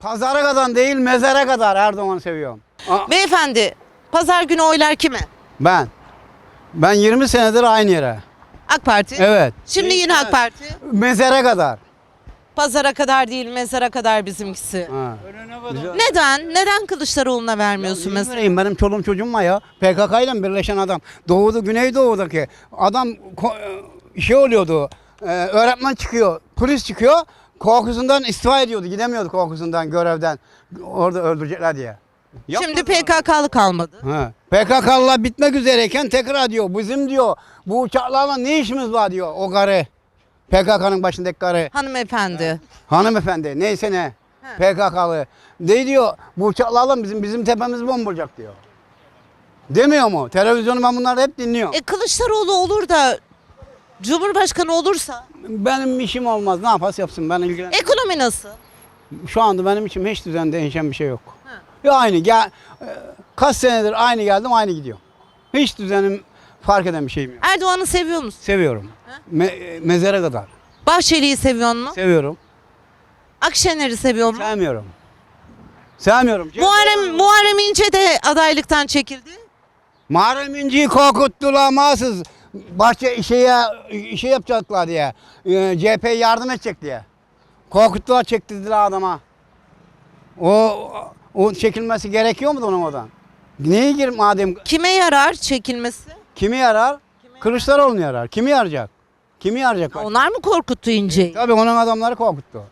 Pazara kadar değil mezara kadar Erdoğan'ı seviyorum. Aa, Beyefendi pazar günü oylar kime? ben. Ben 20 senedir aynı yere. AK Parti. Evet. Şimdi yine AK Parti. Mezara kadar. Pazara kadar değil mezara kadar bizimkisi. Ha. Neden? Neden Kılıçdaroğlu'na vermiyorsun Niye mesela? vereyim? Benim çoluğum çocuğum var ya. PKK ile birleşen adam. Doğu'da, Güneydoğu'daki adam ko- şey oluyordu. e, öğretmen çıkıyor, polis çıkıyor. Korkusundan istifa ediyordu. Gidemiyordu korkusundan, görevden. Orada öldürecekler diye. Şimdi PKK'lı kalmadı. Ha. PKK'lılar bitmek üzereyken tekrar diyor. Bizim diyor. Bu uçaklarla ne işimiz var diyor o karı. PKK'nın başındaki karı. Hanımefendi. Hanımefendi neyse ne. PKK'lı. Ne diyor? Bu uçaklarla bizim bizim tepemiz bombolacak diyor. Demiyor mu? Televizyonu ben bunları hep dinliyorum. E Kılıçdaroğlu olur da Cumhurbaşkanı olursa Benim işim olmaz. Ne yaparsa yapsın. Ben ilgilen. ekonomi nasıl? Şu anda benim için hiç düzen değişen bir şey yok. Ya aynı. Gel, e, kaç senedir aynı geldim aynı gidiyorum. Hiç düzenim fark eden bir şeyim yok. Erdoğan'ı seviyor musun? Seviyorum. Me- mezara kadar. Bahçeli'yi seviyor musun? Seviyorum. Akşener'i seviyor musun? Sevmiyorum. Sevmiyorum. Muharrem, Muharrem İnce de adaylıktan çekildi. Muharrem İnce'yi korkuttular mahsus. Bahçe şeye şey yapacaklar diye. E, CHP'ye yardım edecek diye. Korkuttular çektirdiler adama. O o çekilmesi gerekiyor mu onun odan? Neye gir madem Kime yarar çekilmesi? kimi yarar? Kılıçdaroğlu'nu yarar. Kimi yarayacak? Kimi yarayacak? Onlar mı korkuttu İnce'yi? Tabii onun adamları korkuttu.